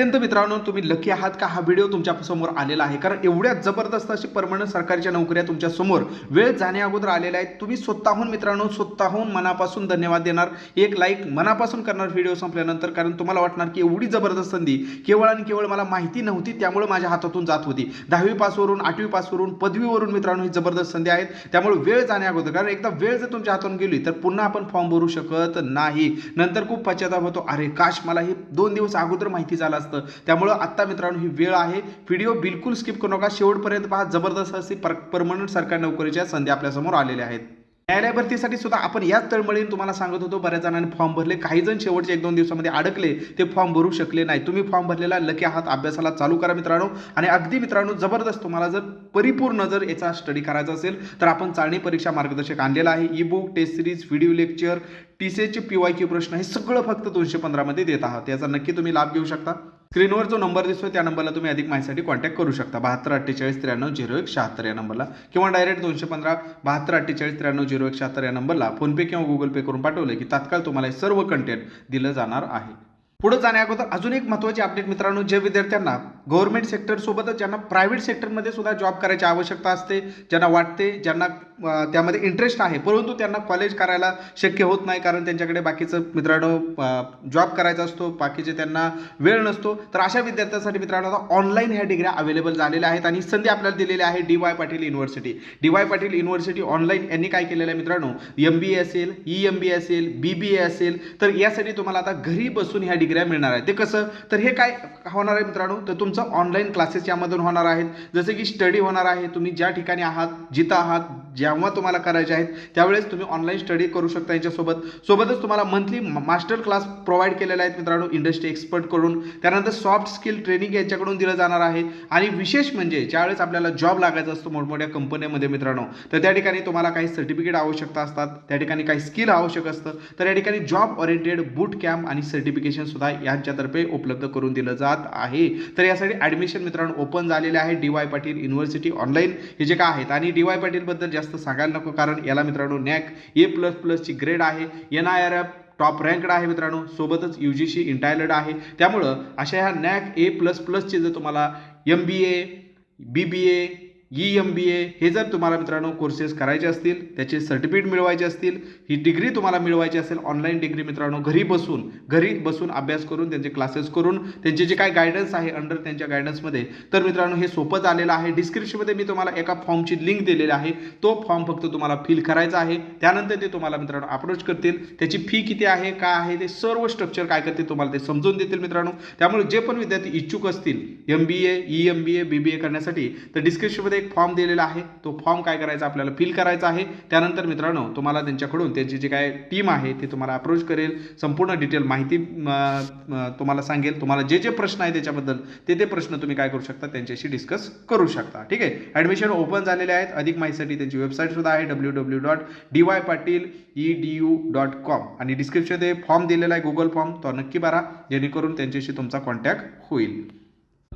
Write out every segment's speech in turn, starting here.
अत्यंत मित्रांनो तुम्ही लकी आहात का? हा व्हिडिओ तुमच्यासमोर आलेला आहे. कारण एवढ्या जबरदस्त अशी परमनंट सरकारच्या नोकऱ्या तुमच्यासमोर वेळ जाण्या अगोदर आलेल्या आहेत. तुम्ही स्वतःहून मित्रांनो स्वतःहून मनापासून धन्यवाद देणार. एक लाईक मनापासून करणार व्हिडिओ संपल्यानंतर कारण तुम्हाला वाटणार की एवढी जबरदस्त संधी केवळ आणि केवळ मला माहिती नव्हती त्यामुळे माझ्या हातातून जात होती. दहावी पासवरून आठवी पासवरून पदवीवरून मित्रांनो ही जबरदस्त संधी आहेत. त्यामुळे वेळ जाण्या अगोदर कारण एकदा वेळ जर तुमच्या हातून गेली तर पुन्हा आपण फॉर्म भरू शकत नाही. नंतर खूप पश्चाताप होतो. अरे काश मला हे दोन दिवस अगोदर माहिती झाला असतं. त्यामुळं आत्ता मित्रांनो ही वेळ आहे. व्हिडिओ बिलकुल स्किप करू नका. शेवटपर्यंत पहा जबरदस्त अशी पर परमनंट सरकारी नोकरीच्या संधी आपल्यासमोर आलेल्या आहेत. न्यायालय भरतीसाठी सुद्धा आपण याच तळमळीने तुम्हाला सांगत होतो बऱ्याच जणांनी फॉर्म भरले. काही जण शेवटच्या एक दोन दिवसामध्ये अडकले. ते फॉर्म भरू शकले नाही. तुम्ही फॉर्म भरलेला लकी आहात अभ्यासाला चालू करा मित्रांनो. आणि अगदी मित्रांनो जबरदस्त तुम्हाला जर परिपूर्ण जर याचा स्टडी करायचा असेल तर आपण चाळणी परीक्षा मार्गदर्शक आणलेला आहे. E book test series video lecture T C एचे P Y Q प्रश्न हे सगळं फक्त दोनशे पंधरामध्ये देत आहात. याचा नक्की तुम्ही लाभ घेऊ शकता. स्क्रीनवर जो नंबर दिसतोय त्या नंबरला तुम्ही अधिक माहितीसाठी कॉन्टॅक्ट करू शकता. बहात्तर अठ्ठेचाळीस त्र्याण्णव झिरो एक शहात्तर या नंबरला. किंवा डायरेक्ट दोनशे पंधरा बहात्तर अठ्ठेचाळीस त्र्याण्णव झिरो एक शहात्तर या नंबरला फोनपे किंवा गुगल पे करून पाठवले की तात्काळ तुम्हाला हे सर्व कंटेंट दिलं जाणार आहे. पुढे जाण्या अगोदर अजून एक महत्त्वाची अपडेट मित्रांनो जे विद्यार्थ्यांना गव्हर्नमेंट सेक्टरसोबतच ज्यांना प्रायव्हेट सेक्टरमध्ये सुद्धा जॉब करायची आवश्यकता असते ज्यांना वाटते ज्यांना त्यामध्ये इंटरेस्ट आहे परंतु त्यांना कॉलेज करायला शक्य होत नाही कारण त्यांच्याकडे बाकीचं मित्रांनो जॉब करायचा असतो बाकीचे त्यांना वेळ नसतो. तर अशा विद्यार्थ्यांसाठी मित्रांनो आता ऑनलाईन ह्या डिग्र्या अवेलेबल झालेल्या आहेत आणि संधी आपल्याला दिलेली आहे D Y Patil university D Y Patil university online यांनी काय केलेलं आहे मित्रांनो? एम बी ए असेल ई एम बी ए असेल बी बी ए असेल तर यासाठी तुम्हाला आता घरी बसून ह्या डिग्री डिग्र्या मिळणार आहेत ते कसं? तर हे काय होणार आहे मित्रांनो? तर तुमचं ऑनलाईन क्लासेस यामधून होणार आहेत. जसे की स्टडी होणार आहे. तुम्ही ज्या ठिकाणी आहात जिथं आहात जेव्हा तुम्हाला करायचे आहेत त्यावेळेस तुम्ही ऑनलाईन स्टडी करू शकता यांच्यासोबत. सोबतच तुम्हाला मंथली मास्टर क्लास प्रोव्हाइड केलेले आहेत मित्रांनो इंडस्ट्री एक्सपर्टकडून त्यानंतर सॉफ्ट स्किल ट्रेनिंग यांच्याकडून दिलं जाणार आहे. आणि विशेष म्हणजे ज्यावेळेस आपल्याला जॉब लागायचा असतो मोठमोठ्या कंपन्यांमध्ये मित्रांनो तर त्या ठिकाणी तुम्हाला काही सर्टिफिकेट आवश्यकता असतात. त्या ठिकाणी काही स्किल आवश्यक असतं. तर या ठिकाणी जॉब ओरिएंटेड बूट कॅम्प आणि सर्टिफिकेशन सुद्धा यांच्यातर्फे उपलब्ध करून दिलं जात आहे. तर यासाठी ॲडमिशन मित्रांनो ओपन झालेले आहे. D Y Patil university online हे जे काय आहेत आणि डी वाय पाटीलबद्दल जास्त सांगायला नको कारण याला मित्रांनो नॅक ए प्लस प्लसची ग्रेड आहे. N I R F top ranked आहे मित्रांनो. सोबतच यू जी सी इंटायलड आहे. त्यामुळं अशा ह्या नॅक ए प्लस प्लसचे जर तुम्हाला M B A B B A E M B A हे जर तुम्हाला मित्रांनो कोर्सेस करायचे असतील त्याचे सर्टिफिकेट मिळवायचे असतील ही डिग्री तुम्हाला मिळवायची असेल ऑनलाईन डिग्री मित्रांनो घरी बसून घरी बसून अभ्यास करून त्यांचे क्लासेस करून त्यांचे जे काय गायडन्स आहे अंडर त्यांच्या गायडन्समध्ये तर मित्रांनो हे सोपं झालेलं आहे. डिस्क्रिप्शनमध्ये मी तुम्हाला एका फॉर्मची लिंक दिलेली आहे. तो फॉर्म फक्त तुम्हाला फिल करायचा आहे. त्यानंतर ते तुम्हाला मित्रांनो अप्रोच करतील. त्याची फी किती आहे काय आहे ते सर्व स्ट्रक्चर काय करतील तुम्हाला ते समजून देतील मित्रांनो. त्यामुळे जे पण विद्यार्थी इच्छुक असतील M B A E M B A B B A करण्यासाठी तर डिस्क्रिप्शनमध्ये एक फॉर्म दिलेला आहे. तो फॉर्म काय करायचा आपल्याला फिल करायचा आहे. त्यानंतर मित्रांनो तुम्हाला त्यांच्याकडून त्यांची जी काय टीम आहे ती तुम्हाला अप्रोच करेल. संपूर्ण डिटेल माहिती तुम्हाला सांगेल. तुम्हाला जे जे प्रश्न आहे त्याच्याबद्दल ते ते प्रश्न तुम्ही काय करू शकता त्यांच्याशी डिस्कस करू शकता. ठीक आहे? ॲडमिशन ओपन झालेले आहेत. अधिक माहितीसाठी त्यांची वेबसाईट सुद्धा आहे W W dot D Y Patil E D U dot com आणि डिस्क्रिप्शनमध्ये फॉर्म दिलेला आहे गुगल फॉर्म तो नक्की भरा. जेणेकरून त्यांच्याशी तुमचा कॉन्टॅक्ट होईल.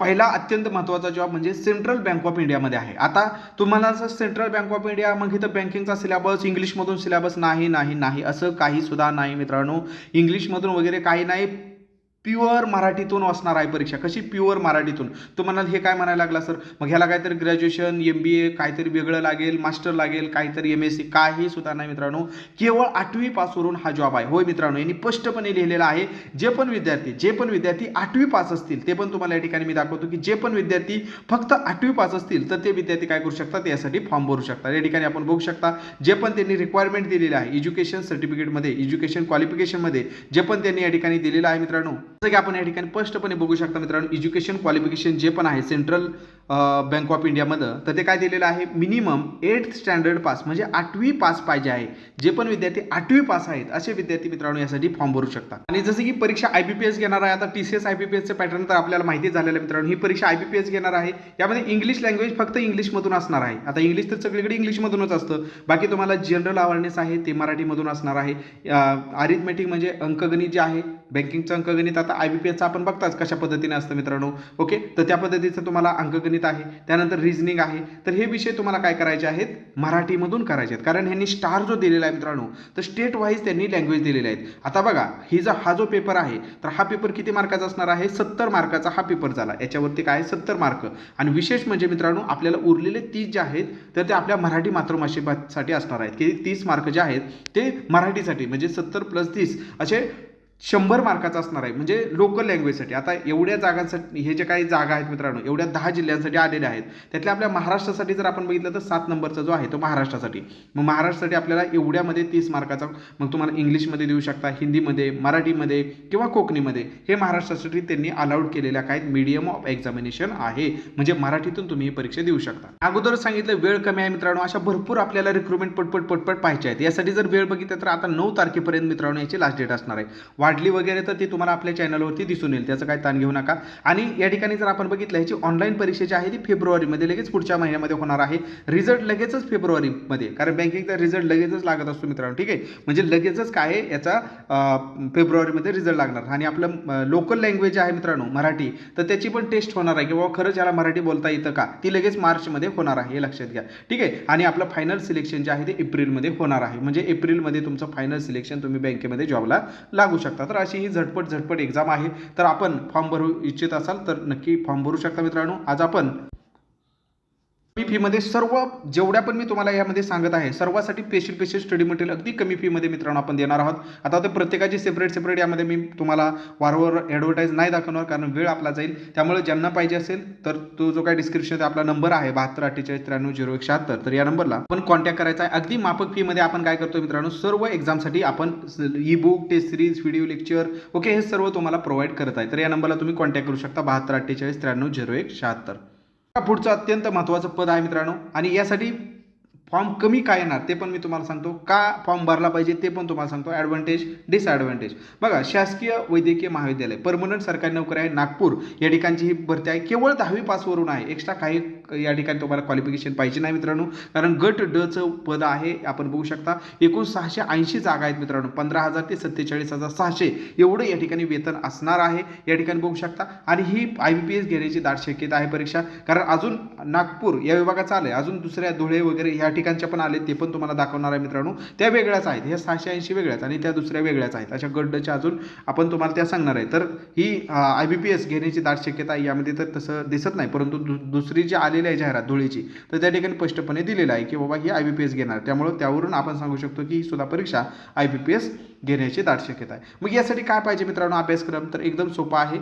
पहिला अत्यंत महत्त्वाचा जॉब म्हणजे सेंट्रल बँक ऑफ इंडियामध्ये आहे. आता तुम्हाला असं सेंट्रल बँक ऑफ इंडिया मग इथं बँकिंगचा सिलेबस इंग्लिशमधून सिलेबस नाही नाही नाही असं काही सुद्धा नाही मित्रांनो. इंग्लिशमधून वगैरे काही नाही. प्युअर मराठीतून असणार आहे परीक्षा. कशी प्युअर मराठीतून? तो म्हणाल हे काय म्हणायला लागला सर? मग ह्याला काहीतरी ग्रॅज्युएशन एम बी ए काहीतरी वेगळं लागेल मास्टर लागेल काहीतरी एम एस सी काही सुद्धा नाही मित्रांनो. केवळ आठवी पासवरून हा जॉब आहे. होय मित्रांनो यांनी स्पष्टपणे लिहिलेला आहे जे पण विद्यार्थी जे पण विद्यार्थी आठवी पास असतील ते पण तुम्हाला या ठिकाणी मी दाखवतो की जे पण विद्यार्थी फक्त आठवी पास असतील तर ते विद्यार्थी काय करू शकतात? यासाठी फॉर्म भरू शकतात. या ठिकाणी आपण बघू शकता जे पण त्यांनी रिक्वायरमेंट दिलेली आहे एज्युकेशन सर्टिफिकेटमध्ये एज्युकेशन क्वालिफिकेशनमध्ये जे पण त्यांनी या ठिकाणी दिलेलं आहे मित्रांनो जसं की आपण या ठिकाणी स्पष्टपणे बघू शकता मित्रांनो एज्युकेशन क्वालिफिकेशन जे पण आहे सेंट्रल बँक ऑफ इंडियामध्ये तर ते काय दिलेलं आहे? मिनिमम एट्थ स्टँडर्ड पास म्हणजे आठवी पास पाहिजे आहे. जे पण विद्यार्थी आठवी पास आहेत असे विद्यार्थी मित्रांनो यासाठी फॉर्म भरू शकतात. आणि जसं की परीक्षा आय बी पी एस घेणार आहे आता T C S I B P एसचं पॅटर्न तर आपल्याला माहिती झालेलं आहे मित्रांनो ही परीक्षा आय बी पी एस घेणार आहे. यामध्ये इंग्लिश लँग्वेज फक्त इंग्लिशमधून असणार आहे. आता इंग्लिश तर सगळीकडे इंग्लिशमधूनच असतं. बाकी तुम्हाला जनरल अवेअरनेस आहे ते मराठीमधून असणार आहे. अरिथमेटिक म्हणजे अंकगणित जे आहे बँकिंगचं अंकगणित आता आय बी पी एसचा आपण बघताच कशा पद्धतीने असतं मित्रांनो. ओके तर त्या पद्धतीचं तुम्हाला अंकगणित आहे त्यानंतर रिझनिंग आहे. तर हे विषय तुम्हाला काय करायचे आहेत? मराठीमधून करायचे आहेत. कारण ह्यांनी स्टार जो दिलेला आहे मित्रांनो तर स्टेट वाईज त्यांनी लँग्वेज दिलेले आहेत. आता बघा ही जर हा जो पेपर आहे तर हा पेपर किती मार्काचा असणार आहे? सत्तर मार्काचा हा पेपर झाला. याच्यावरती काय सत्तर मार्क आणि विशेष म्हणजे मित्रांनो आपल्याला उरलेले तीस जे आहेत तर ते आपल्या मराठी मातृभाषेसाठी असणार आहेत. की तीस मार्क जे आहेत ते मराठीसाठी म्हणजे सत्तर प्लस तीस. असे शंभर मार्काचा असणार आहे. म्हणजे लोकल लँग्वेजसाठी आता एवढ्या जागांसाठी हे जे काही जागा आहेत मित्रांनो एवढ्या दहा जिल्ह्यांसाठी आलेल्या आहेत. त्यातल्या आपल्या महाराष्ट्रासाठी जर आपण बघितलं तर सात नंबरचा जो आहे तो महाराष्ट्रासाठी. मग महाराष्ट्रासाठी आपल्याला एवढ्यामध्ये तीस मार्काचा मग तुम्हाला इंग्लिशमध्ये देऊ शकता हिंदीमध्ये मराठीमध्ये किंवा कोकणीमध्ये. हे महाराष्ट्रासाठी त्यांनी अलाउड केलेल्या काय मीडियम ऑफ एक्झामिनेशन आहे. म्हणजे मराठीतून तुम्ही ही परीक्षा देऊ शकता. अगोदर सांगितलं वेळ कमी आहे मित्रांनो. अशा भरपूर आपल्याला रिक्रुटमेंट पटपट पटपट पाहिजे आहेत. यासाठी जर वेळ बघितलं तर आता नऊ तारखेपर्यंत मित्रांनो याची लास्ट डेट असणार आहे. वाढली वगैरे तर ती तुम्हाला आपल्या चॅनलवरती दिसून येईल. त्याचं काय ताण घेऊ नका. आणि या ठिकाणी जर आपण बघितलं ह्याची ऑनलाईन परीक्षा जी आहे ती फेब्रुवारीमध्ये लगेच पुढच्या महिन्यामध्ये होणार आहे. रिझल्ट लगेचच फेब्रुवारीमध्ये. कारण बँकिंगचा रिझल्ट लगेचच लागत असतो मित्रांनो. ठीक आहे? म्हणजे लगेचच काय आहे? याचा फेब्रुवारीमध्ये रिझल्ट लागणार. आणि आपलं लोकल लँग्वेज आहे मित्रांनो मराठी. तर त्याची पण टेस्ट होणार आहे. की बाबा खरंच याला मराठी बोलता येतं का? ती लगेच मार्चमध्ये होणार आहे हे लक्षात घ्या. ठीक आहे? आणि आपलं फायनल सिलेक्शन जे आहे ते एप्रिलमध्ये होणार आहे. म्हणजे एप्रिलमध्ये तुमचं फायनल सिलेक्शन तुम्ही बँकेमध्ये जॉबला लागू शकता. तर अशी ही झटपट झटपट एक्झाम आहे. तर आपण फॉर्म भरू इच्छित असाल तर नक्की फॉर्म भरू शकता मित्रांनो. आज आपण कमी फीमध्ये सर्व जेवढ्या पण मी तुम्हाला यामध्ये सांगत आहे सर्वासाठी स्पेशल स्पेशल स्टडी मटेरियल अगदी कमी फीमध्ये मित्रांनो आपण देणार आहोत. आता ते प्रत्येकाची सेपरेट सेपरेट यामध्ये मी तुम्हाला वारंवार ॲडव्हर्टाईज नाही दाखवणार कारण वेळ आपला जाईल. त्यामुळे ज्यांना पाहिजे असेल तर तो जो काय डिस्क्रिप्शन आपला नंबर आहे बहात्तर अठ्ठेचाळीस त्र्याण्णव झिरो एक शहात्तर तर या नंबरला आपण कॉन्टॅक्ट करायचा आहे. अगदी माफक फीमध्ये आपण काय करतो मित्रांनो सर्व एक्झामसाठी आपण E book test series video lecture okay हे सर्व तुम्हाला प्रोव्हाइड करत आहे. तर या नंबरला तुम्ही कॉन्टॅक्ट करू शकता बहात्तर अठ्ठेचाळीस त्र्याण्णव झिरो एक शहात्तर. पुढचं अत्यंत महत्त्वाचं पद आहे मित्रांनो. आणि यासाठी फॉर्म कमी काय येणार ते पण मी तुम्हाला सांगतो. का फॉर्म भरला पाहिजे ते पण तुम्हाला सांगतो. ॲडव्हान्टेज डिसॲडव्हान्टेज बघा शासकीय वैद्यकीय महाविद्यालय परमनंट सरकारी नोकरी आहे नागपूर. या ठिकाणची ही भरती आहे. केवळ दहावी पासवरून आहे. एक्स्ट्रा काही या ठिकाणी तुम्हाला क्वालिफिकेशन पाहिजे नाही मित्रांनो. कारण गट डचं पद आहे आपण बघू शकता. एकूण सहाशे ऐंशी जागा आहेत मित्रांनो. पंधरा हजार ते सत्तेचाळीस हजार सहाशे. एवढं या ठिकाणी वेतन असणार आहे. या ठिकाणी बघू शकता. आणि ही आय बी पी एस घेण्याची दाट शक्यता आहे परीक्षा. कारण अजून नागपूर या विभागात आलं आहे. अजून दुसऱ्या धुळे वगैरे या ठिकाणी ठिकाणच्या पण आले ते पण तुम्हाला दाखवणार आहे मित्रांनो. त्या वेगळ्याच आहेत. ह्या सहाशे ऐंशी वेगळ्याच आणि त्या दुसऱ्या वेगळ्याच आहेत. अशा गड्डच्या अजून आपण तुम्हाला त्या सांगणार आहे. तर ही आय बी पी एस घेण्याची दाट शक्यता आहे यामध्ये तर तसं दिसत नाही. परंतु दु दुसरी जी आलेली आहे जाहिरात धुळेची तर त्या ठिकाणी स्पष्टपणे दिलेलं आहे की बाबा ही आय बी पी एस घेणार. त्यामुळं त्यावरून आपण सांगू शकतो की ही सुद्धा परीक्षा आय बी पी एस घेण्याची दाट शक्यता आहे. मग यासाठी काय पाहिजे मित्रांनो अभ्यासक्रम? तर एकदम सोपा आहे.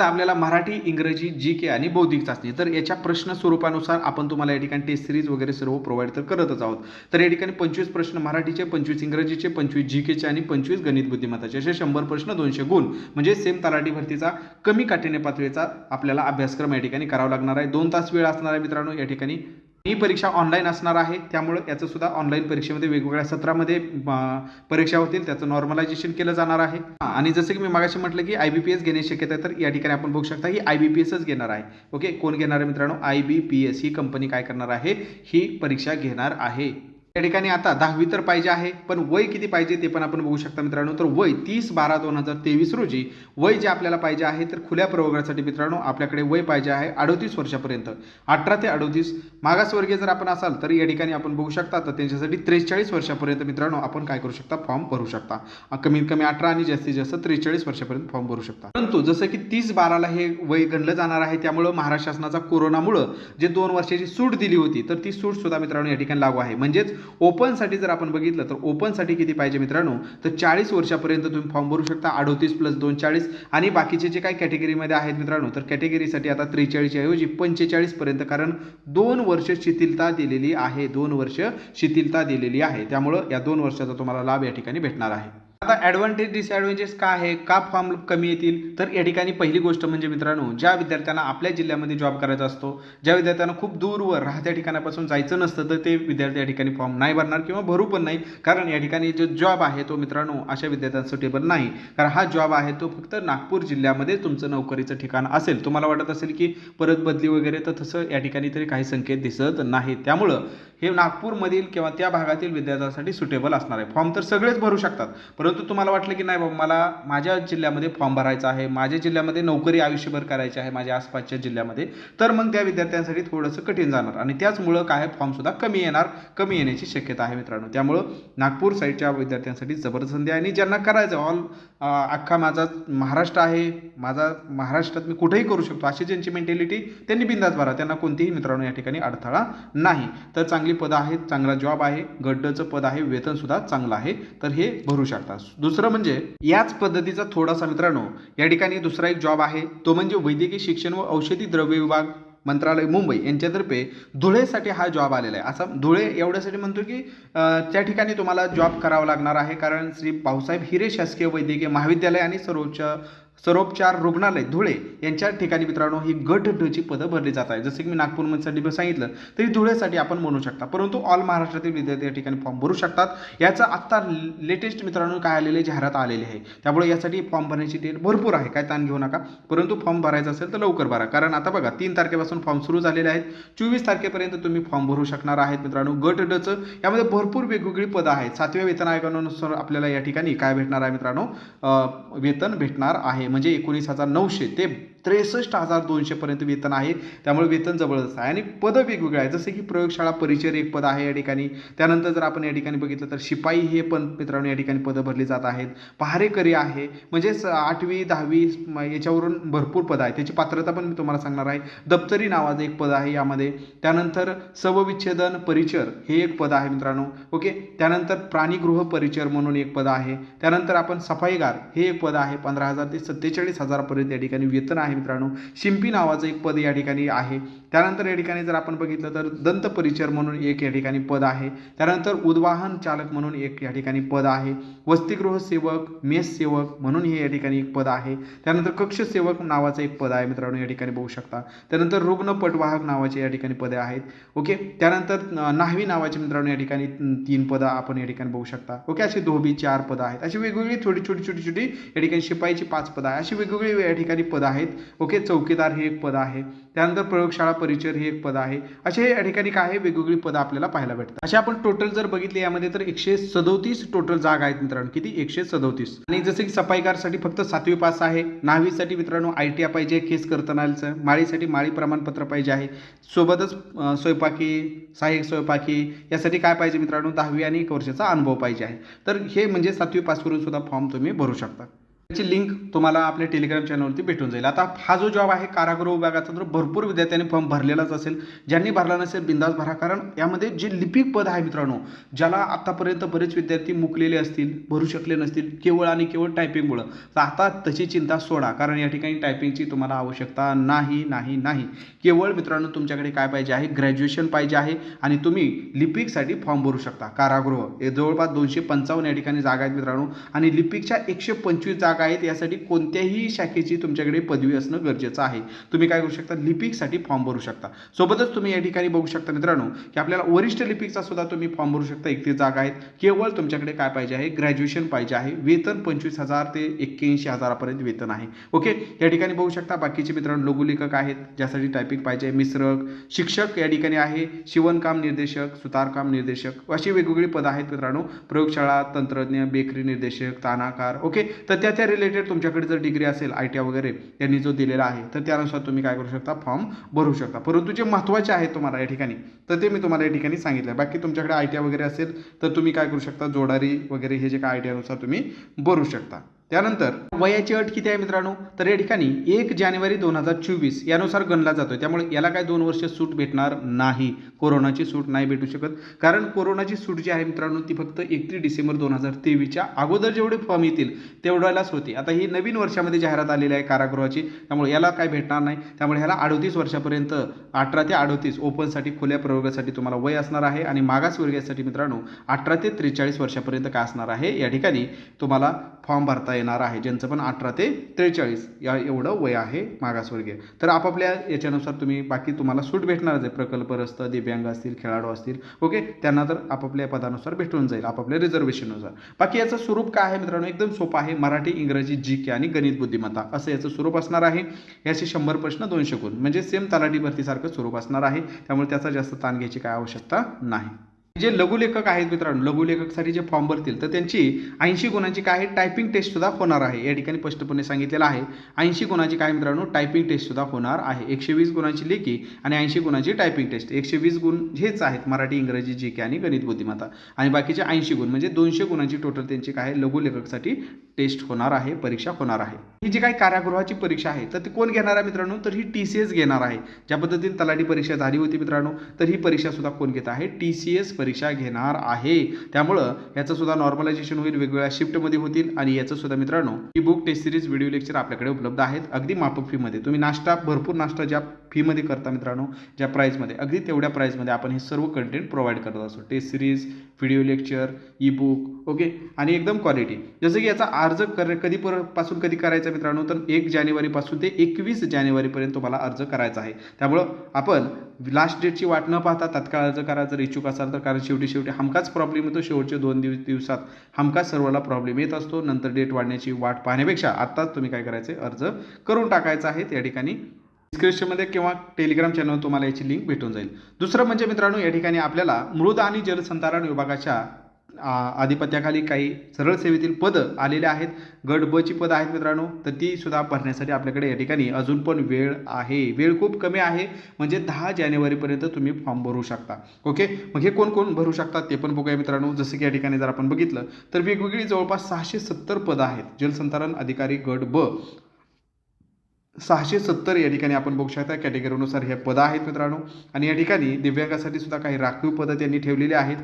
आता आपल्याला मराठी इंग्रजी जी के आणि बौद्धिक चाचणी. तर याच्या प्रश्न स्वरूपानुसार आपण तुम्हाला या ठिकाणी टेस्ट सिरीज वगैरे सर्व प्रोव्हाइड तर करतच आहोत. तर या ठिकाणी पंचवीस प्रश्न मराठीचे पंचवीस इंग्रजीचे पंचवीस जी केचे आणि पंचवीस गणित बुद्धिमत्ताचे. असे शंभर प्रश्न दोनशे गुण. म्हणजे सेम तलाठी भरतीचा कमी काठिण्य पातळीचा आपल्याला अभ्यासक्रम या ठिकाणी करावा लागणार आहे. दोन तास वेळ असणार आहे मित्रांनो या ठिकाणी ही परीक्षा ऑनलाईन असणार आहे त्यामुळं याचं सुद्धा ऑनलाईन परीक्षेमध्ये वेगवेगळ्या सत्रामध्ये परीक्षा होतील त्याचं नॉर्मलायझेशन केलं जाणार आहे. आणि जसं की मी मागाशी म्हटलं की आय बी पी एस घेण्याची शक्यता आहे तर या ठिकाणी आपण बघू शकता ही आय बी पी एसच घेणार आहे. ओके कोण घेणार आहे मित्रांनो? आय बी पी एस ही कंपनी काय करणार आहे? ही परीक्षा घेणार आहे. या ठिकाणी आता दहावी तर पाहिजे आहे पण वय किती पाहिजे ते पण आपण बघू शकता मित्रांनो. तर वय तीस बारा दोन हजार तेवीस रोजी वय जे आपल्याला पाहिजे आहे तर खुल्या प्रवर्गासाठी मित्रांनो आपल्याकडे वय पाहिजे आहे अडोतीस वर्षापर्यंत. अठरा ते अडोतीस मागासवर्गीय जर आपण असाल तर या ठिकाणी आपण बघू शकता तर त्यांच्यासाठी त्रेचाळीस वर्षापर्यंत मित्रांनो आपण काय करू शकता? फॉर्म भरू शकता. कमीत कमी अठरा आणि जास्तीत जास्त त्रेचाळीस वर्षापर्यंत फॉर्म भरू शकता. परंतु जसं की तीस बाराला हे वय गणलं जाणार आहे त्यामुळं महाराष्ट्र शासनाचा कोरोनामुळं जे दोन वर्षाची सूट दिली होती तर ती सूट सुद्धा मित्रांनो या ठिकाणी लागू आहे. म्हणजेच ओपनसाठी जर आपण बघितलं तर ओपनसाठी किती पाहिजे मित्रांनो? तर चाळीस वर्षापर्यंत तुम्ही फॉर्म भरू शकता. अडोतीस प्लस दोन चाळीस. आणि बाकीचे जे काही कॅटेगरीमध्ये आहेत मित्रांनो तर कॅटेगरीसाठी आता त्रेचाळीसच्या ऐवजी पंचेचाळीसपर्यंत कारण दोन वर्ष शिथिलता दिलेली आहे. दोन वर्ष शिथिलता दिलेली आहे. त्यामुळं या दोन वर्षाचा तुम्हाला लाभ या ठिकाणी भेटणार आहे. आता ॲडव्हान्टेज डिसॲडव्हान्टेज काय आहे? का फॉर्म कमी येतील? तर या ठिकाणी पहिली गोष्ट म्हणजे मित्रांनो ज्या विद्यार्थ्यांना आपल्या जिल्ह्यामध्ये जॉब करायचा असतो ज्या विद्यार्थ्यांना खूप दूरवर राहत्या ठिकाणापासून जायचं नसतं तर ते विद्यार्थी या ठिकाणी फॉर्म नाही भरणार किंवा भरू पण नाही. कारण या ठिकाणी जो जॉब आहे तो मित्रांनो अशा विद्यार्थ्यांसाठी टेबल नाही. कारण हा जॉब आहे तो फक्त नागपूर जिल्ह्यामध्ये तुमचं नोकरीचं ठिकाण असेल. तुम्हाला वाटत असेल की परत बदली वगैरे तर तसं या ठिकाणी तरी काही संकेत दिसत नाही त्यामुळं हे नागपूरमधील किंवा त्या भागातील विद्यार्थ्यांसाठी सुटेबल असणार आहे. फॉर्म तर सगळेच भरू शकतात. परंतु तुम्हाला वाटलं की नाही बाबा मला माझ्या जिल्ह्यामध्ये फॉर्म भरायचा आहे माझ्या जिल्ह्यामध्ये नोकरी आयुष्यभर करायची आहे माझ्या आसपासच्या जिल्ह्यामध्ये तर मग त्या विद्यार्थ्यांसाठी थोडंसं कठीण जाणार. आणि त्याचमुळं काय फॉर्मसुद्धा कमी येणार कमी येण्याची शक्यता आहे मित्रांनो. त्यामुळं नागपूर साईडच्या विद्यार्थ्यांसाठी जबरदस्त संधी आहे. आणि ज्यांना करायचं ऑल अख्खा माझा महाराष्ट्र आहे माझा महाराष्ट्रात मी कुठेही करू शकतो अशी ज्यांची मेंटॅलिटी त्यांनी बिंदास भरा. त्यांना कोणतीही मित्रांनो या ठिकाणी अडथळा नाही. तर चांगली पदं आहेत चांगला जॉब आहे गड्डचं पद आहे वेतनसुद्धा चांगलं आहे तर हे भरू शकता. दुसरं म्हणजे याच पद्धतीचा थोडासा मित्रांनो या ठिकाणी दुसरा एक जॉब आहे तो म्हणजे वैद्यकीय शिक्षण व औषधी द्रव्य विभाग मंत्रालय मुंबई यांच्यातर्फे धुळेसाठी हा जॉब आलेला आहे. असा धुळे एवढ्यासाठी म्हणतो की त्या ठिकाणी तुम्हाला जॉब करावा लागणार आहे कारण श्री भाऊसाहेब हिरे शासकीय वैद्यकीय महाविद्यालय आणि सर्वोच्च सर्वोपचार रुग्णालय धुळे यांच्या ठिकाणी मित्रांनो ही गट ढची पदं भरली जात आहे जसं की मी नागपूरमध्ये सांगितलं तरी धुळेसाठी आपण म्हणू शकता. परंतु ऑल महाराष्ट्रातील विद्यार्थी या ठिकाणी फॉर्म भरू शकतात. याचं आत्ता लेटेस्ट मित्रांनो काय आलेले जाहिरात आलेली आहे. त्यामुळे यासाठी फॉर्म भरण्याची डेट भरपूर आहे. काय ताण घेऊ नका. परंतु फॉर्म भरायचा असेल तर लवकर भरा. कारण आता बघा तीन तारखेपासून फॉर्म सुरू झालेले आहेत. चोवीस तारखेपर्यंत तुम्ही फॉर्म भरू शकणार आहेत मित्रांनो. गट डचं यामध्ये भरपूर वेगवेगळी पदं आहेत. सातव्या वेतन आयोगानुसार आपल्याला या ठिकाणी काय भेटणार आहे मित्रांनो? वेतन भेटणार आहे. म्हणजे एकोणीस हजार नऊशे ते त्रेसष्ट हजार दोनशेपर्यंत वेतन आहे. त्यामुळे वेतन जबरदस्त आहे. आणि पदं वेगवेगळे आहे जसे की प्रयोगशाळा परिचर एक पद आहे या ठिकाणी. त्यानंतर जर आपण या ठिकाणी बघितलं तर शिपाई हे पण मित्रांनो या ठिकाणी पदं भरली जात आहेत. पहारेकरी आहे. म्हणजेच आठवी दहावी याच्यावरून भरपूर पद आहे त्याची पात्रता पण मी तुम्हाला सांगणार आहे. दप्तरी नावाचं एक पद आहे यामध्ये. त्यानंतर सवविच्छेदन परिचर हे एक पद आहे मित्रांनो. ओके? त्यानंतर प्राणीगृह परिचर म्हणून एक पद आहे. त्यानंतर आपण सफाईगार हे एक पद आहे. पंधरा हजार ते सत्तेचाळीस हजारपर्यंत या ठिकाणी वेतन आहे. मित्रांनो शिंपी नावाचं एक पद या ठिकाणी आहे त्यानंतर या ठिकाणी जर आपण बघितलं तर दंतपरिचर म्हणून एक या ठिकाणी पद आहे त्यानंतर उद्वाहन चालक म्हणून एक या ठिकाणी पद आहे वसतिगृह सेवक मेस सेवक म्हणून हे या ठिकाणी एक पद आहे त्यानंतर कक्ष सेवक नावाचं एक पद आहे मित्रांनो या ठिकाणी बघू शकता त्यानंतर रुग्ण पटवाहक नावाचे या ठिकाणी पदे आहेत ओके त्यानंतर न्हावी नावाचे मित्रांनो या ठिकाणी तीन पदं आपण या ठिकाणी बघू शकता ओके अशी धोबी चार पदं आहेत अशी वेगवेगळी थोडी छोटी छोटी छोटी या ठिकाणी शिपाईची पाच पदं आहे अशी वेगवेगळी या ठिकाणी पदं आहेत ओके चौकीदार हे एक पद आहे. त्यानंतर प्रयोगशाळा परिचर हे एक पद आहे. असे या ठिकाणी काय आहे वेगवेगळी पदं आपल्याला पाहायला भेटतात. असे आपण टोटल जर बघितले यामध्ये तर एकशे सदोतीस टोटल जागा आहेत मित्रांनो. किती? एकशे सदोतीस. आणि जसे की सफाईकारसाठी फक्त सातवी पास आहे. न्हावीसाठी मित्रांनो आय टी आय पाहिजे केस करतानाचं. माळीसाठी माळी प्रमाणपत्र पाहिजे आहे. सोबतच स्वयंपाकी सहाय्यक स्वयंपाकी यासाठी काय पाहिजे मित्रांनो? दहावी आणि एक वर्षाचा अनुभव पाहिजे आहे. तर हे म्हणजे सातवी पास करून सुद्धा फॉर्म तुम्ही भरू शकता. त्याची लिंक तुम्हाला आपल्या टेलिग्राम चॅनलवरती भेटून जाईल. आता हा जो जॉब आहे कारागृह विभागाचा तर भरपूर विद्यार्थ्यांनी फॉर्म भरलेलाच असेल. ज्यांनी भरला नसेल बिंदास भरा. कारण यामध्ये जे लिपिक पद आहे मित्रांनो ज्याला आतापर्यंत बरेच विद्यार्थी मुकलेले असतील भरू शकले नसतील केवळ आणि केवळ टायपिंगमुळं तर आता तशी चिंता सोडा. कारण या ठिकाणी टायपिंगची तुम्हाला आवश्यकता नाही नाही नाही. केवळ मित्रांनो तुमच्याकडे काय पाहिजे आहे? ग्रॅज्युएशन पाहिजे आहे आणि तुम्ही लिपिकसाठी फॉर्म भरू शकता. कारागृह. हे जवळपास दोनशे पंचावन्न या ठिकाणी जागा आहेत मित्रांनो. आणि लिपिकच्या एकशे पंचवीस जागा आहेत यासाठी कोणत्याही शाखेची तुमच्याकडे पदवी असणं गरजेचं आहे. तुम्ही काय करू शकता? लिपिकसाठी फॉर्म भरू शकता. सोबतच तुम्ही या ठिकाणी बघू शकता मित्रांनो की आपल्याला वरिष्ठ लिपिकचा सुद्धा तुम्ही फॉर्म भरू शकता. एकतीस जागा आहेत. केवळ तुमच्याकडे काय पाहिजे आहे? ग्रॅज्युएशन पाहिजे आहे. वेतन पंचवीस हजार ते एक्क्याऐंशी हजारापर्यंत वेतन आहे. ओके? या ठिकाणी बघू शकता बाकीचे मित्रांनो लघुलेखक आहेत ज्यासाठी टायपिंग पाहिजे मिश्रक शिक्षक या ठिकाणी आहे. शिवणकाम निर्देशक सुतारकाम निर्देशक अशी वेगवेगळी पदं आहेत मित्रांनो. प्रयोगशाळा तंत्रज्ञ बेकरी निर्देशक तानाकार. ओके? तर त्या त्या रिलेटेड तुमच्याकडे जर डिग्री असेल आय टी आय वगैरे त्यांनी जो दिलेला आहे तर त्यानुसार तुम्ही काय करू शकता? फॉर्म भरू शकता. परंतु जे महत्त्वाचे आहेत तुम्हाला या ठिकाणी तर ते मी तुम्हाला या ठिकाणी सांगितलं बाकी तुमच्याकडे आय टी आय वगैरे असेल तर तुम्ही काय करू शकता? जोडारी वगैरे हे जे काय आय टी आयनुसार तुम्ही भरू शकता. त्यानंतर वयाची अट किती आहे मित्रांनो? तर या ठिकाणी एक जानेवारी दोन हजार चोवीस यानुसार गणला जातोय. त्यामुळे याला काय दोन वर्ष सूट भेटणार नाही. कोरोनाची सूट नाही भेटू शकत. कारण कोरोनाची सूट जी आहे मित्रांनो ती फक्त एकतीस डिसेंबर दोन हजार तेवीसच्या अगोदर जेवढे फॉर्म येतील तेवढ्यालाच होती. आता ही नवीन वर्षामध्ये जाहिरात आलेली आहे कारागृहाची. त्यामुळे याला काय भेटणार नाही. त्यामुळे ह्याला अडोतीस वर्षापर्यंत अठरा ते अडोतीस ओपनसाठी खुल्या प्रयोगासाठी तुम्हाला वय असणार आहे. आणि मागासवर्गीयासाठी मित्रांनो अठरा ते त्रेचाळीस वर्षापर्यंत काय असणार आहे? या ठिकाणी तुम्हाला फॉर्म भरता येणार आहे ज्यांचं पण अठरा ते त्रेचाळीस या एवढं वय आहे मागासवर्गीय. तर आपापल्या याच्यानुसार तुम्ही बाकी तुम्हाला सूट भेटणारच आहे. प्रकल्पग्रस्त दिव्यांग असतील खेळाडू असतील ओके? त्यांना तर आपापल्या पदानुसार भेटून जाईल आपापल्या रिझर्वेशननुसार बाकी याचं स्वरूप काय आहे मित्रांनो? एकदम सोपं आहे. मराठी इंग्रजी जी के आणि गणित बुद्धिमत्ता. असं याचं स्वरूप असणार आहे. याचे शंभर प्रश्न दोनशे गुण म्हणजे सेम तलाठी भरतीसारखं स्वरूप असणार आहे. त्यामुळे त्याचा जास्त ताण घ्यायची काय आवश्यकता नाही. जे लघुलेखक आहेत मित्रांनो लघुलेखकसाठी जे फॉर्म भरतील तर त्यांची ऐंशी गुणांची काय आहे टायपिंग टेस्टसुद्धा होणार आहे. या ठिकाणी स्पष्टपणे सांगितलेलं आहे. ऐंशी गुणांची काय मित्रांनो टायपिंग टेस्टसुद्धा होणार आहे. एकशे वीस गुणांची लेखी आणि ऐंशी गुणांची टायपिंग टेस्ट एकशे वीस गुण हेच आहेत मराठी इंग्रजी जी के आणि गणित बुद्धिमत्ता. आणि बाकीचे ऐंशी गुण म्हणजे दोनशे गुणांची टोटल त्यांची काय लघुलेखकसाठी टेस्ट होणार आहे परीक्षा होणार आहे. ही जी काही कारागृहाची परीक्षा आहे तर ती कोण घेणार आहे मित्रांनो? तर ही टी सी एस घेणार आहे. ज्या पद्धतीने तलाठी परीक्षा झाली होती मित्रांनो तर ही परीक्षा सुद्धा कोण घेत आहे? टी सी एस परीक्षा. घेणार आहे. त्यामुळं याचं सुद्धा नॉर्मलायझेशन होईल वेगवेगळ्या शिफ्टमध्ये होतील आणि याचं सुद्धा मित्रांनो ही book test series video lecture आपल्याकडे उपलब्ध आहेत. अगदी माफक फीमध्ये तुम्ही नाश्ता भरपूर नाश्ता ज्या फीमध्ये करता मित्रांनो ज्या प्राईजमध्ये अगदी तेवढ्या प्राईजमध्ये आपण हे सर्व कंटेंट प्रोव्हाइड करत असतो. Test series video lecture E book okay आणि एकदम क्वालिटी जसं की याचा अर्ज कर कधी परपासून कधी करायचा मित्रांनो? तर एक जानेवारीपासून ते एकवीस जानेवारीपर्यंत तुम्हाला अर्ज करायचा आहे. त्यामुळं आपण लास्ट डेटची वाट न पाहता तात्काळ अर्ज करा. जर इच्छुक असाल तर कारण शेवटी शेवटी हमकाच प्रॉब्लेम येतो. शेवटचे दोन दिवस दिवसात हमकाच सर्वाला प्रॉब्लेम येत असतो. नंतर डेट वाढण्याची वाट पाहण्यापेक्षा आत्ताच तुम्ही काय करायचे अर्ज करून टाकायचा आहे. त्या ठिकाणी डिस्क्रिप्शनमध्ये किंवा टेलिग्राम चॅनल तुम्हाला याची लिंक भेटून जाईल. दुसरं म्हणजे मित्रांनो या ठिकाणी आपल्याला मृद आणि जलसंधारण विभागाच्या आधिपत्याखाली काही सरळ सेवेतील पदं आलेले आहेत. गट ब ची पदं आहेत मित्रांनो तर ती सुद्धा भरण्यासाठी आपल्याकडे या ठिकाणी अजून पण वेळ आहे. वेळ खूप कमी आहे म्हणजे दहा जानेवारीपर्यंत तुम्ही फॉर्म भरू शकता. ओके? मग हे कोण कोण भरू शकतात ते पण बघूया मित्रांनो. जसं की या ठिकाणी जर आपण बघितलं तर वेगवेगळी जवळपास सहाशे सत्तर पदं आहेत. जलसंधारण अधिकारी गट ब. सहाशे सत्तर या ठिकाणी आपण बघू शकता कॅटेगरीनुसार हे पदं आहेत मित्रांनो. आणि या ठिकाणी दिव्यांगासाठी सुद्धा काही राखीव पदं त्यांनी ठेवलेली आहेत.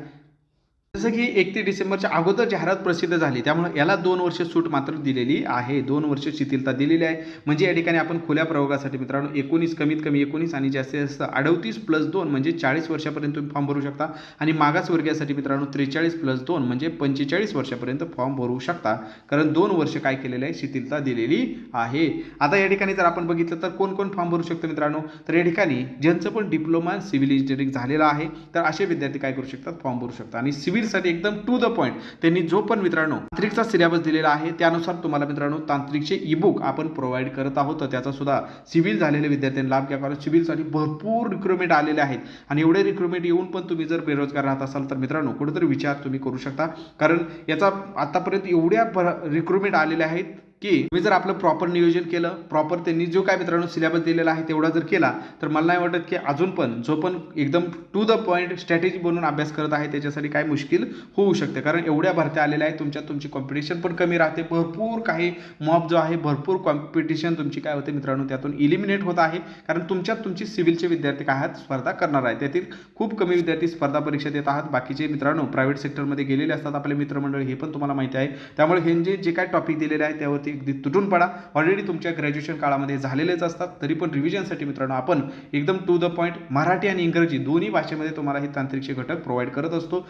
जसं की एकतीस डिसेंबरच्या अगोदर जाहिरात प्रसिद्ध झाली त्यामुळे याला दोन वर्ष सूट मात्र दिलेली आहे. दोन वर्ष शिथिलता दिलेली आहे. म्हणजे या ठिकाणी आपण खुल्या प्रवर्गासाठी मित्रांनो एकोणीस कमीत कमी एकोणीस आणि जास्तीत जास्त अडतीस प्लस दोन म्हणजे चाळीस वर्षापर्यंत तुम्ही फॉर्म भरू शकता. आणि मागासवर्गीयासाठी मित्रांनो त्रेचाळीस प्लस दोन म्हणजे पंचेचाळीस वर्षापर्यंत फॉर्म भरू शकता. कारण दोन वर्ष काय केलेलं आहे? शिथिलता दिलेली आहे. आता या ठिकाणी जर आपण बघितलं तर कोण कोण फॉर्म भरू शकतो मित्रांनो? तर या ठिकाणी ज्यांचं पण डिप्लोमा सिव्हिल इंजिनिअरिंग झालेलं आहे तर असे विद्यार्थी काय करू शकतात? फॉर्म भरू शकतात. आणि सिव्हिलसाठी एकदम टू द पॉईंट त्यांनी जो पण मित्रांनो तांत्रिकचा सिलेबस दिलेला आहे त्यानुसार तुम्हाला मित्रांनो तांत्रिकचे ई बुक आपण प्रोव्हाइड करत आहोत. त्याचा सुद्धा सिव्हिल झालेले विद्यार्थ्यांनी लाभ घ्या. कारण सिव्हिलसाठी भरपूर रिक्रुटमेंट आलेले आहेत. आणि एवढे रिक्रुटमेंट येऊन पण तुम्ही जर बेरोजगार राहत असाल तर मित्रांनो कुठेतरी विचार तुम्ही करू शकता. कारण याचा आतापर्यंत एवढ्या रिक्रुटमेंट आलेल्या आहेत की तुम्ही जर आपलं प्रॉपर नियोजन केलं प्रॉपर त्यांनी जो काय मित्रांनो सिलेबस दिलेला आहे तेवढा जर केला तर मला नाही वाटत की अजून पण जो पण एकदम टू द पॉईंट स्ट्रॅटेजी बनवून अभ्यास करत आहे त्याच्यासाठी काय मुश्किल होऊ शकते. कारण एवढ्या भरत्या आलेल्या आहेत तुमच्यात तुमची कॉम्पिटिशन पण कमी राहते. भरपूर काही मॉब जो आहे भरपूर कॉम्पिटिशन तुमची काय होते मित्रांनो त्यातून इलिमिनेट होत आहे. कारण तुमच्यात तुमची सिव्हिलचे विद्यार्थी काय आहेत? स्पर्धा करणार आहे त्यातील खूप कमी विद्यार्थी स्पर्धा परीक्षा देत आहात. बाकीचे मित्रांनो प्रायव्हेट सेक्टरमध्ये गेलेले असतात आपले मित्रमंडळ हे पण तुम्हाला माहिती आहे. त्यामुळे हे जे जे काय टॉपिक दिलेले आहे त्यावरती अगदी तुटून पडा. ऑलरेडी तुमच्या ग्रॅज्युएशन काळामध्ये झालेलेच असतात. तरी पण रिव्हिजनसाठी मित्रांनो आपण एकदम टू द पॉईंट मराठी आणि इंग्रजी दोन्ही भाषेमध्ये तुम्हाला हे तांत्रिकचे घटक प्रोव्हाइड करत असतो.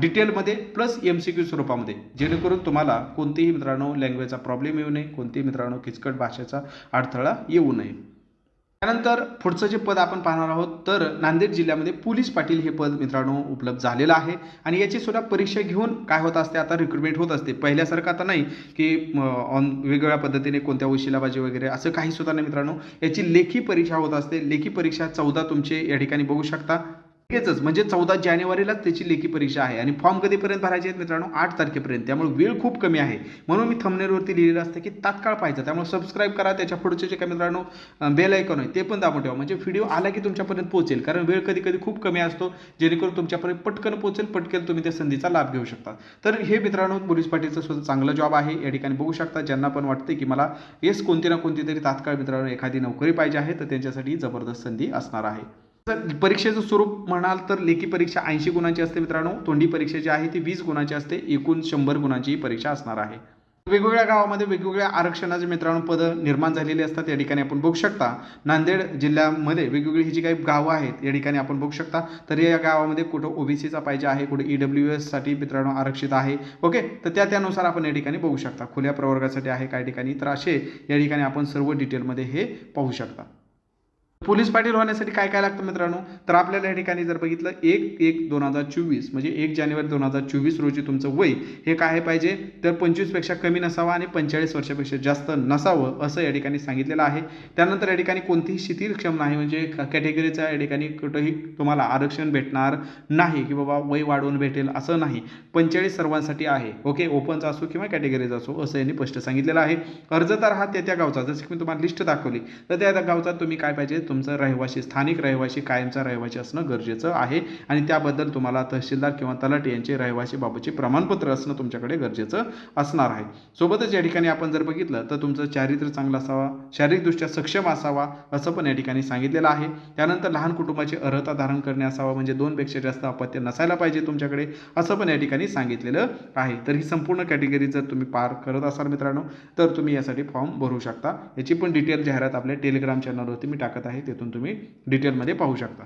डिटेलमध्ये प्लस एम सी क्यू स्वरूपामध्ये. जेणेकरून तुम्हाला कोणतेही मित्रांनो लँग्वेजचा प्रॉब्लेम येऊ नये. कोणतेही मित्रांनो किचकट भाषेचा अडथळा येऊ नये. त्यानंतर पुढचं जे पद आपण पाहणार आहोत तर नांदेड जिल्ह्यामध्ये पोलीस पाटील हे पद मित्रांनो उपलब्ध झालेलं आहे. आणि याची सुद्धा परीक्षा घेऊन काय होत असते आता रिक्रुटमेंट होत असते. पहिल्यासारखं आता नाही की ऑन वेगवेगळ्या पद्धतीने कोणत्या वशिलाबाजी वगैरे असं काही सुद्धा नाही मित्रांनो. याची लेखी परीक्षा होत असते. लेखी परीक्षा चौदा तुमचे या ठिकाणी बघू शकता. लगेचच म्हणजे चौदा जानेवारीलाच त्याची लेखी परीक्षा आहे. आणि फॉर्म कधीपर्यंत भरायचे आहेत मित्रांनो? आठ तारखेपर्यंत. त्यामुळे वेळ खूप कमी आहे. म्हणून मी थंबनेलवरती लिहिलेलं असतं की तात्काळ पाहिजे त्यामुळे सबस्क्राईब करा. त्याच्या पुढचे जे काय मित्रांनो बेल ऐकून आहे ते पण दाबून ठेवा. म्हणजे व्हिडिओ आला की तुमच्यापर्यंत पोहोचेल. कारण वेळ कधी कधी खूप कमी असतो. जेणेकरून तुमच्यापर्यंत पटकन पोहोचेल. पटकन तुम्ही त्या संधीचा लाभ घेऊ शकता. तर हे मित्रांनो पोलीस पाटीलचं सुद्धा चांगलं जॉब आहे. या ठिकाणी बघू शकता ज्यांना पण वाटते की मला येस कोणती ना कोणती तरी तात्काळ मित्रांनो एखादी नोकरी पाहिजे आहे तर त्यांच्यासाठी जबरदस्त संधी असणार आहे. तर परीक्षेचं स्वरूप म्हणाल तर लेखी परीक्षा ऐंशी गुणांची असते मित्रांनो. तोंडी परीक्षा जी आहे ती वीस गुणांची असते. एकूण शंभर गुणांची ही परीक्षा असणार आहे. वेगवेगळ्या गावामध्ये वेगवेगळ्या आरक्षणाचे मित्रांनो पदं निर्माण झालेली असतात. या ठिकाणी आपण बघू शकता नांदेड जिल्ह्यामध्ये वेगवेगळी ही जी काही गावं आहेत या ठिकाणी आपण बघू शकता. तर या गावामध्ये कुठं ओबीसीचा पाहिजे आहे कुठं ई डब्ल्यू एससाठी मित्रांनो आरक्षित आहे. ओके? तर त्या त्यानुसार आपण या ठिकाणी बघू शकता. खुल्या प्रवर्गासाठी आहे काही ठिकाणी तर असे. या ठिकाणी आपण सर्व डिटेलमध्ये हे पाहू शकता. पोलीस पाटील होण्यासाठी काय काय लागतं मित्रांनो? तर आपल्याला या ठिकाणी जर बघितलं एक एक दोन हजार चोवीस म्हणजे एक जानेवारी दोन हजार चोवीस रोजी तुमचं वय हे काय पाहिजे? तर पंचवीसपेक्षा कमी नसावं आणि पंचेचाळीस वर्षापेक्षा जास्त नसावं असं या ठिकाणी सांगितलेलं आहे. त्यानंतर या ठिकाणी कोणतीही शिथिलक्षम नाही म्हणजे कॅटेगरीचा या ठिकाणी कुठंही तुम्हाला आरक्षण भेटणार नाही की बाबा वय वाढवून भेटेल असं नाही. पंचेचाळीस सर्वांसाठी आहे ओके? ओपनचा असो किंवा कॅटेगरीचा असो असं यांनी स्पष्ट सांगितलेलं आहे. अर्जदार हा त्या त्या गावचा जसं की मी तुम्हाला लिस्ट दाखवली तर त्या त्या गावचा तुम्ही काय पाहिजे? तुमचं रहिवाशी स्थानिक रहिवाशी कायमचा रहिवासी असणं गरजेचं आहे. आणि त्याबद्दल तुम्हाला तहसीलदार किंवा तलाठी यांचे रहिवाशी बाबतचे प्रमाणपत्र असणं तुमच्याकडे गरजेचं असणार आहे. सोबतच या ठिकाणी आपण जर बघितलं तर तुमचं चारित्र्य चांगलं असावा शारीरिकदृष्ट्या सक्षम असावा असं पण या ठिकाणी सांगितलेलं आहे. त्यानंतर लहान कुटुंबाची अर्हता धारण करणे असावा म्हणजे दोनपेक्षा जास्त अपत्य नसायला पाहिजे तुमच्याकडे असं पण या ठिकाणी सांगितलेलं आहे. तर ही संपूर्ण कॅटेगरी जर तुम्ही पार करत असाल मित्रांनो तर तुम्ही यासाठी फॉर्म भरू शकता. याची पण डिटेल जाहिरात आपल्या टेलिग्राम चॅनलवरती मी टाकत आहे. तेथून तुम्ही डिटेलमध्ये पाहू शकता.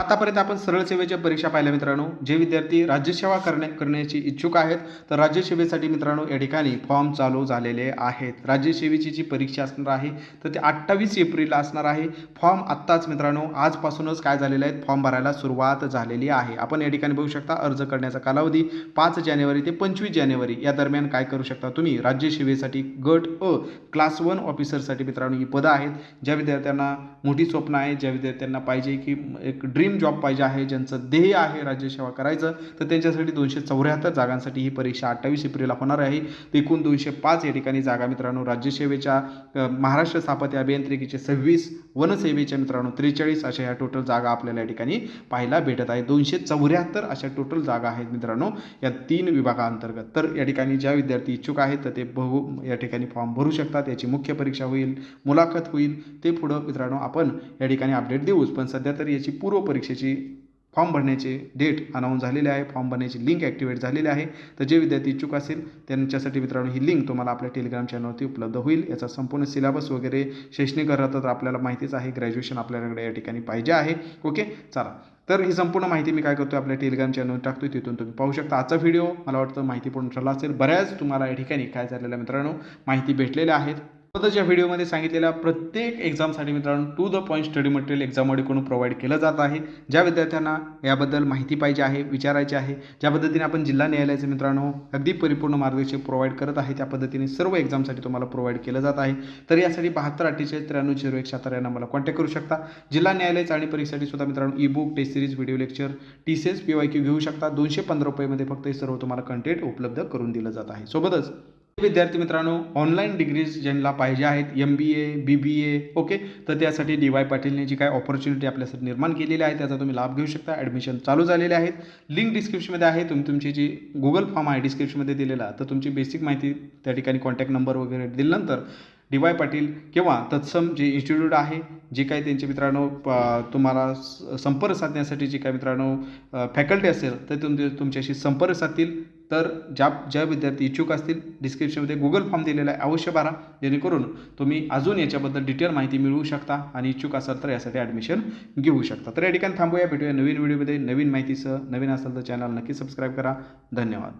आतापर्यंत आपण सरळ सेवेच्या परीक्षा पाहिल्या मित्रांनो. जे विद्यार्थी राज्यसेवा करण्या करण्याची इच्छुक आहेत तर राज्यसेवेसाठी मित्रांनो या ठिकाणी फॉर्म चालू झालेले आहेत. राज्यसेवेची जी परीक्षा असणार आहे तर ते अठ्ठावीस एप्रिलला असणार आहे. फॉर्म आत्ताच मित्रांनो आजपासूनच काय झालेले आहेत फॉर्म भरायला सुरुवात झालेली आहे. आपण या ठिकाणी बघू शकता अर्ज करण्याचा कालावधी पाच जानेवारी ते पंचवीस जानेवारी. या दरम्यान काय करू शकता तुम्ही? राज्यसेवेसाठी गट अ क्लास वन ऑफिसरसाठी मित्रांनो ही पदं आहेत. ज्या विद्यार्थ्यांना मोठी स्वप्न आहे. ज्या विद्यार्थ्यांना पाहिजे की एक ड्रीम जॉब पाहिजे आहे ज्यांचं ध्येय आहे राज्यसेवा करायचं तर त्यांच्यासाठी दोनशे चौऱ्याहत्तर जागांसाठी ही परीक्षा अठ्ठावीस एप्रिलला होणार आहे. एकूण दोनशे पाच या ठिकाणी जागा मित्रांनो राज्यसेवेच्या महाराष्ट्र स्थापत्य अभियांत्रिकीचे सव्वीस वनसेवेच्या मित्रांनो त्रेचाळीस अशा ह्या टोटल जागा आपल्याला या ठिकाणी पाहायला भेटत आहे. दोनशे चौऱ्याहत्तर अशा टोटल जागा आहेत मित्रांनो या तीन विभागाअंतर्गत तर या ठिकाणी ज्या विद्यार्थी इच्छुक आहेत तर ते बघू या ठिकाणी फॉर्म भरू शकतात. याची मुख्य परीक्षा होईल मुलाखत होईल. ते पुढं मित्रांनो आपण या ठिकाणी अपडेट देऊच. पण सध्या तर याची पूर्व परीक्षेची फॉर्म भरण्याची डेट अनाऊन्स झालेली आहे. फॉर्म भरण्याची लिंक ॲक्टिवेट झालेली आहे. तर जे विद्यार्थी इच्छुक असेल त्यांच्यासाठी मित्रांनो ही लिंक तुम्हाला आपल्या टेलिग्राम चॅनलवरती उपलब्ध होईल. याचा संपूर्ण सिलेबस वगैरे शैक्षणिक अर्हता तर आपल्याला माहितीच आहे. ग्रॅज्युएशन आपल्याकडे या ठिकाणी पाहिजे आहे. ओके चला. तर ही संपूर्ण माहिती मी काय करतो आपल्या टेलिग्राम चॅनलवर टाकतो तिथून तुम्ही पाहू शकता. आजचा व्हिडिओ मला वाटतं माहितीपूर्ण ठरला असेल. बऱ्याच तुम्हाला या ठिकाणी काय झालेलं आहे मित्रांनो माहिती भेटलेल्या आहेत. स्वतःच्या व्हिडिओमध्ये सांगितलेल्या प्रत्येक एक्झामसाठी मित्रांनो to the point study material एक्झामकडून provide केलं जात आहे. ज्या विद्यार्थ्यांना याबद्दल माहिती पाहिजे आहे विचारायची आहे ज्या पद्धतीने आपण जिल्हा न्यायालयाचे मित्रांनो अगदी परिपूर्ण मार्गदर्शन प्रोव्हाइड करत आहे त्या पद्धतीने सर्व एक्झामसाठी तुम्हाला प्रोव्हाइड केलं जात आहे. तर यासाठी बहात्तर अठ्ठेचाळीस त्र्याण्णव झिरो एक सत्तर या नंबरला कॉन्टॅक्ट करू शकता. जिल्हा न्यायालयाचा आणि परीक्षेसाठी सुद्धा मित्रांनो E book test series video lecture T C S P Y Q घेऊ शकता. दोनशे पंधरा रुपयेमध्ये फक्त हे सर्व तुम्हाला कंटेंट उपलब्ध करून दिलं जात आहे. सोबतच विद्यार्थी मित्रांनो ऑनलाईन डिग्रीज ज्यांना पाहिजे आहेत M B A B B A okay तर त्यासाठी डी वाय पाटीलने जी काय ऑपॉर्च्युनिटी आपल्यासाठी निर्माण केलेली आहे त्याचा तुम्ही लाभ घेऊ शकता. ॲडमिशन चालू झालेले आहेत. लिंक डिस्क्रिप्शनमध्ये आहे. तुम्ही तुमची जी गुगल फॉर्म आहे डिस्क्रिप्शनमध्ये दिलेला तर तुमची बेसिक माहिती त्या ठिकाणी कॉन्टॅक्ट नंबर वगैरे दिल्यानंतर डी वाय पाटील किंवा तत्सम जे इन्स्टिट्यूट आहे जे काही त्यांचे मित्रांनो तुम्हाला स- संपर्क साधण्यासाठी जे काही मित्रांनो फॅकल्टी असेल तर तुम तुमच्याशी संपर्क साधतील. तर ज्या ज्या विद्यार्थी इच्छुक असतील डिस्क्रिप्शनमध्ये गुगल फॉर्म दिलेला आहे अवश्य भरा. जेणेकरून तुम्ही अजून याच्याबद्दल डिटेल माहिती मिळवू शकता आणि इच्छुक असाल तर यासाठी ॲडमिशन घेऊ शकता. तर या ठिकाणी थांबूया भेटूया नवीन व्हिडिओमध्ये नवीन माहितीसह नवीन असाल तर चॅनल नक्की सबस्क्राईब करा. धन्यवाद.